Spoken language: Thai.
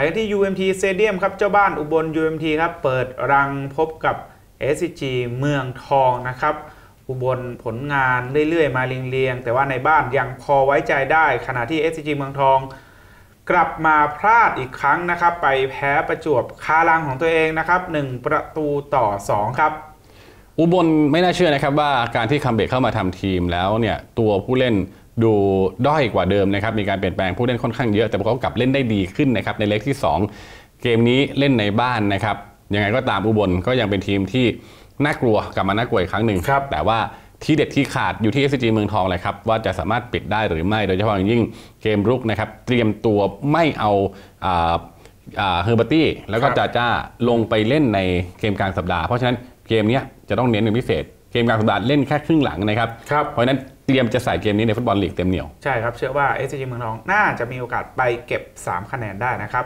ไปที่ UMT Stadium ครับเจ้าบ้านอุบล UMT ครับเปิดรังพบกับ SCG เมืองทองนะครับ อุบลผลงานเรื่อยๆ มาเรียงๆ แต่ว่าในบ้านยังพอไว้ใจได้ ขณะที่ SCG เมืองทอง กลับมาพลาดอีกครั้งนะครับ ไปแพ้ประจวบคารังของตัวเองนะครับ 1 ประตูต่อ 2 ครับ อุบลไม่น่าเชื่อนะครับว่าการที่คัมเบกเข้ามาทำทีมแล้วเนี่ยตัวผู้เล่น ดูด้อยกว่าเดิมนะครับมีการเปลี่ยนแปลงผู้เล่นค่อนข้างเยอะ แต่พวกเขากลับเล่นได้ดีขึ้นนะครับในเล็กที่ 2 เกมนี้เล่นในบ้านนะครับยังไงก็ตามอุบลก็ยังเป็นทีมที่น่ากลัวกลับมาน่ากลัวอีกครั้งหนึ่งครับแต่ว่าที่เด็ดที่ขาดอยู่ที่ SCG เมืองทองเลยครับ ว่าจะสามารถปิดได้หรือไม่โดยเฉพาะอย่างยิ่งเกมรุกนะครับ เตรียมตัวไม่เอาอ่าเฮอร์เบอร์ตี้แล้วก็ครับจาจ้าลงไปเล่นในเกมกลางสัปดาห์ เพราะฉะนั้นเกมเนี้ยจะต้องเน้นเป็นพิเศษ เกมกลางสัปดาห์เล่นแค่ครึ่งหลังนะครับครับเพราะฉะนั้น เตรียมจะใส่เกมนี้ในฟุตบอลลีกเต็มเหนียว ใช่ครับ เชื่อว่าเอสจีเมืองทองน่าจะมีโอกาสไปเก็บ 3 คะแนนได้นะครับ